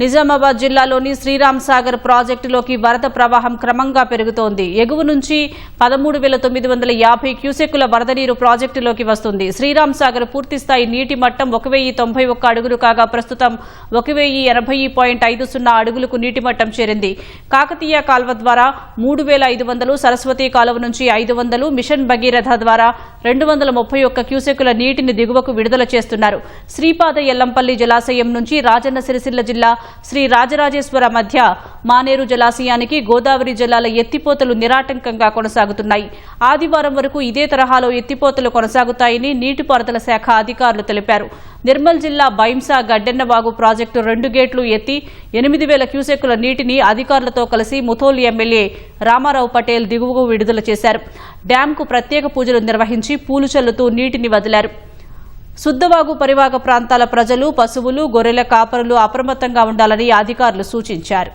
నిజామాబాద్ జిల్లాలోని శ్రీరామ్ సాగర్ ప్రాజెక్టులోకి వరద ప్రవాహం క్రమంగా పెరుగుతోంది. ఎగువ నుంచి పదమూడు వేల తొమ్మిది వందల యాభై క్యూసెక్కుల వరద నీరు ప్రాజెక్టులోకి వస్తుంది. శ్రీరామ్ సాగర్ పూర్తిస్థాయి నీటి మట్టం ఒక వెయ్యి తొంభై ఒక్క అడుగులు కాగా ప్రస్తుతం ఒక వెయ్యి ఎనభై పాయింట్ ఐదు సున్నా అడుగులకు నీటి మట్టం చేరింది. కాకతీయ కాల్వ ద్వారా మూడు వేల ఐదు వందలు సరస్వతి కాలువ నుంచి ఐదు వందలు మిషన్ భగీరథ ద్వారా రెండు వందల ముప్పై ఒక్క క్యూసెక్కుల నీటిని దిగువకు విడుదల చేస్తున్నారు. శ్రీపాద ఎల్లంపల్లి జలాశయం నుంచి రాజన్న సిరిసిల్ల జిల్లా శ్రీ రాజరాజేశ్వర మధ్య మానేరు జలాశయానికి గోదావరి జలాల ఎత్తిపోతలు నిరాటంకంగా కొనసాగుతున్నాయి. ఆదివారం వరకు ఇదే తరహాలో ఎత్తిపోతలు కొనసాగుతాయని నీటిపారుదల శాఖ అధికారులు తెలిపారు. నిర్మల్ జిల్లా బైంసా గడ్డెన్నవాగు ప్రాజెక్టు రెండు గేట్లు ఎత్తి ఎనిమిది వేల క్యూసెక్కుల నీటిని అధికారులతో కలిసి ముథోల్ ఎమ్మెల్యే రామారావు పటేల్ దిగువకు విడుదల చేశారు. డ్యాంకు ప్రత్యేక పూజలు నిర్వహించి పూలు చల్లుతూ నీటిని వదిలారు. శుద్ధవాగు పరివాహక ప్రాంతాల ప్రజలు పశువులు గొర్రెల కాపరులు అప్రమత్తంగా ఉండాలని అధికారులు సూచించారు.